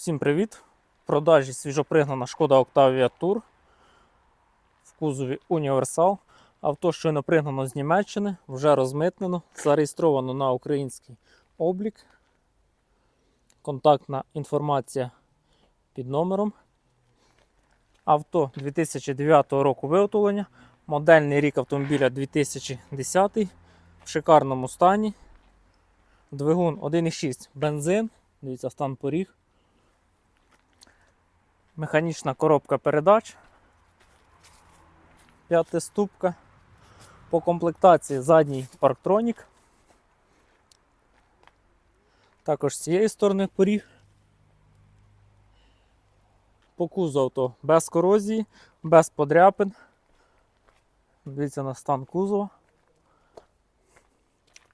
Всім привіт! В продажі свіжопригнана шкода Octavia Tour в кузові Універсал. Авто щойно пригнано з Німеччини, вже розмитнено, зареєстровано на український облік. Контактна інформація під номером. Авто 2009 року виготовлення. Модельний рік автомобіля 2010 в шикарному стані. Двигун 1,6 бензин. Дивіться, стан поріг. Механічна коробка передач. П'ятиступка. По комплектації задній парктронік. Також з цієї сторони поріг. По кузову то без корозії, без подряпин. Дивіться на стан кузова.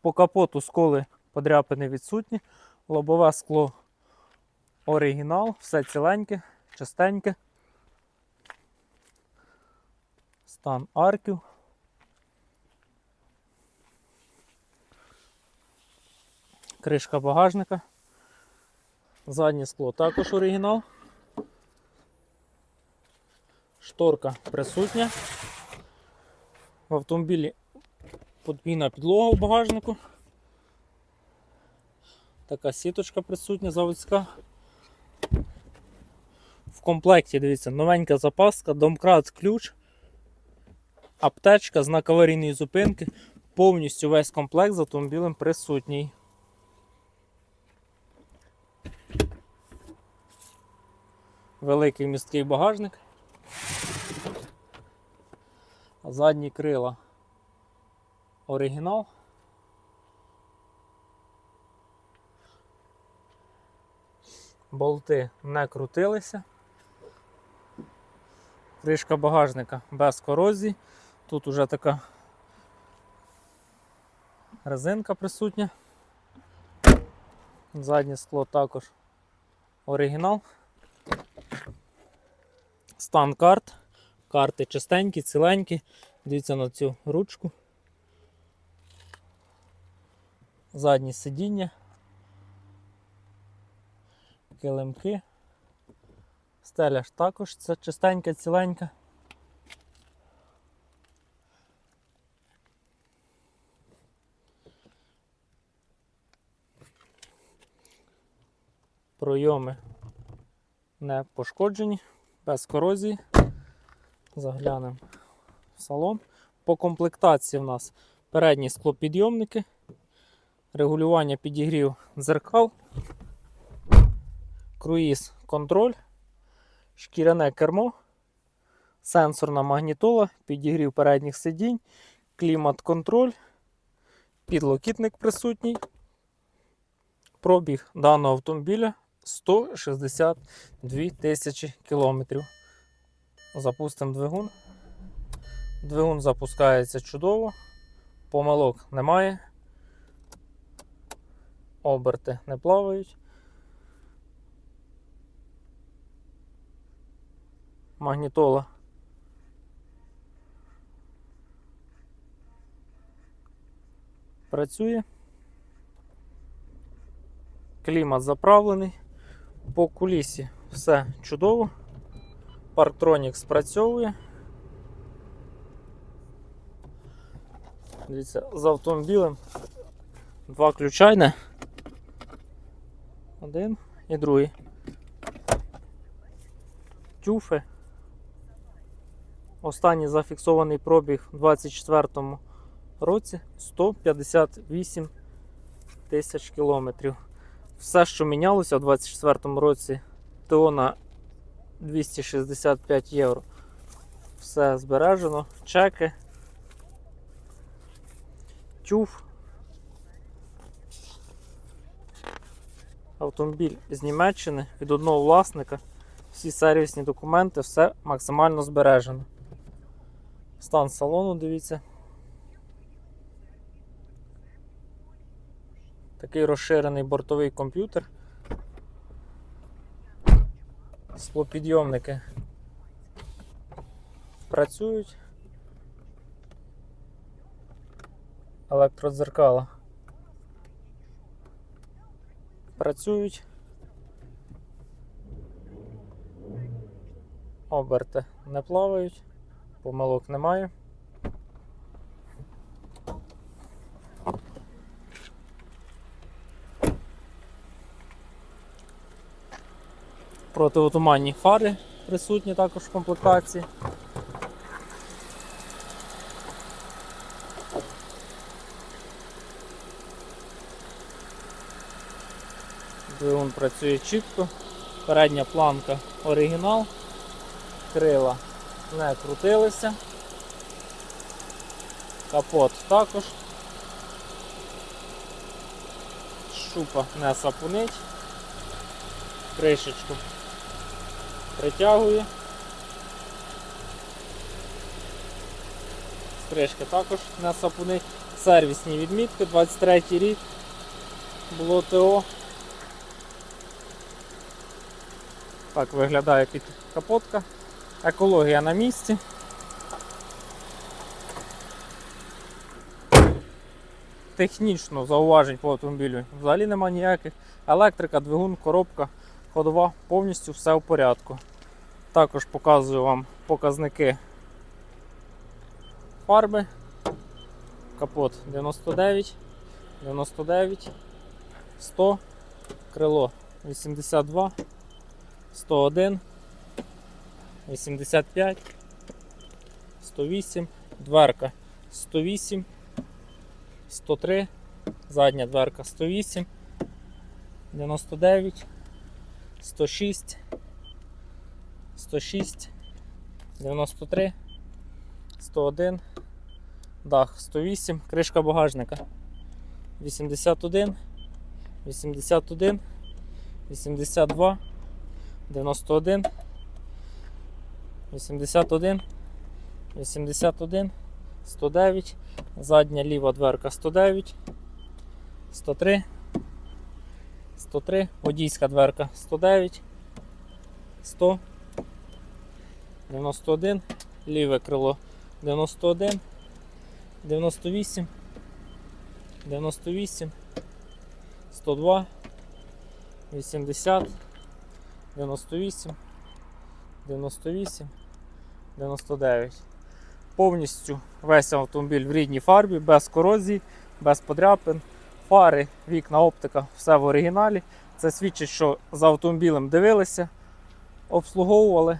По капоту сколи подряпини відсутні. Лобове скло оригінал, все ціленьке, чистеньке. Стан арків. Кришка багажника. Заднє скло також оригінал. Шторка присутня. В автомобілі подвійна підлога у багажнику. Така сіточка присутня заводська. В комплекті, дивіться, новенька запаска, домкрат ключ, аптечка, знак аварійної зупинки. Повністю весь комплект з автомобілем присутній. Великий місткий багажник. Задні крила оригінал. Болти не крутилися. Кришка багажника без корозії. Тут уже така резинка присутня. Заднє скло також оригінал. Стан карт. Карти чистенькі, ціленькі. Дивіться на цю ручку. Задні сидіння. Килимки. Стеля ж також це чистенька, ціленька. Пройоми не пошкоджені, без корозії. Заглянемо в салон. По комплектації в нас передні склопідйомники, регулювання підігрів дзеркал, круїз контроль, шкіряне кермо, сенсорна магнітола, підігрів передніх сидінь, клімат-контроль, підлокітник присутній. Пробіг даного автомобіля 162 тисячі кілометрів. Запустимо двигун. Двигун запускається чудово, помилок немає, оберти не плавають. Магнітола. Працює. Клімат заправлений. По кулісі все чудово. Парктронік спрацьовує. Дивіться, з автомобілем два ключайне. Один і другий. Тюфи. Останній зафіксований пробіг у 2024 році 158 тисяч кілометрів. Все, що мінялося у 2024 році, ТО на 265 євро. Все збережено, чеки, тюф. Автомобіль з Німеччини від одного власника. Всі сервісні документи, все максимально збережено. Стан салону, дивіться. Такий розширений бортовий комп'ютер. Склопідйомники працюють. Електродзеркала працюють. Оберти не плавають, помилок немає. Протиотуманні фари присутні також в комплектації. Двигун працює чітко. Передня планка оригінал. Крила не крутилися. Капот також. Шупа не сапунить. Кришечку притягує. Кришки також не сапунить. Сервісні відмітки, 23 рік. Було ТО. Так виглядає під капотка. Екологія на місці. Технічно зауважень по автомобілю взагалі нема ніяких. Електрика, двигун, коробка, ходова, повністю все в порядку. Також показую вам показники фарби. Капот 99, 99, 100, крило 82, 101, 85, 108, дверка 108, 103, задня дверка 108, 99, 106, 106, 93, 101, дах 108, кришка багажника 81, 81, 82, 91, 81, 81, 109, задня ліва дверка 109, 103, 103, водійська дверка 109, 100, 91, ліве крило 91, 98, 98, 102, 80, 98, 98, 99. Повністю весь автомобіль в рідній фарбі, без корозії, без подряпин, фари, вікна, оптика, все в оригіналі. Це свідчить, що за автомобілем дивилися, обслуговували.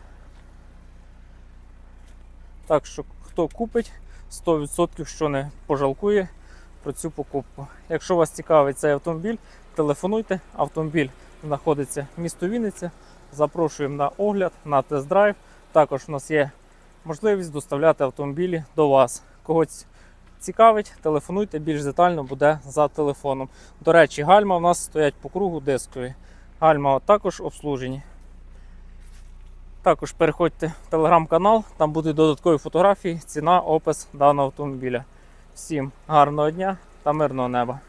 Так що, хто купить, 100% що не пожалкує про цю покупку. Якщо вас цікавить цей автомобіль, телефонуйте. Автомобіль знаходиться в місто Вінниця. Запрошуємо на огляд, на тест-драйв. Також у нас є можливість доставляти автомобілі до вас. Когось цікавить, телефонуйте, більш детально буде за телефоном. До речі, гальма у нас стоять по кругу дискові. Гальма також обслужені. Також переходьте в телеграм-канал, там будуть додаткові фотографії, ціна, опис даного автомобіля. Всім гарного дня та мирного неба!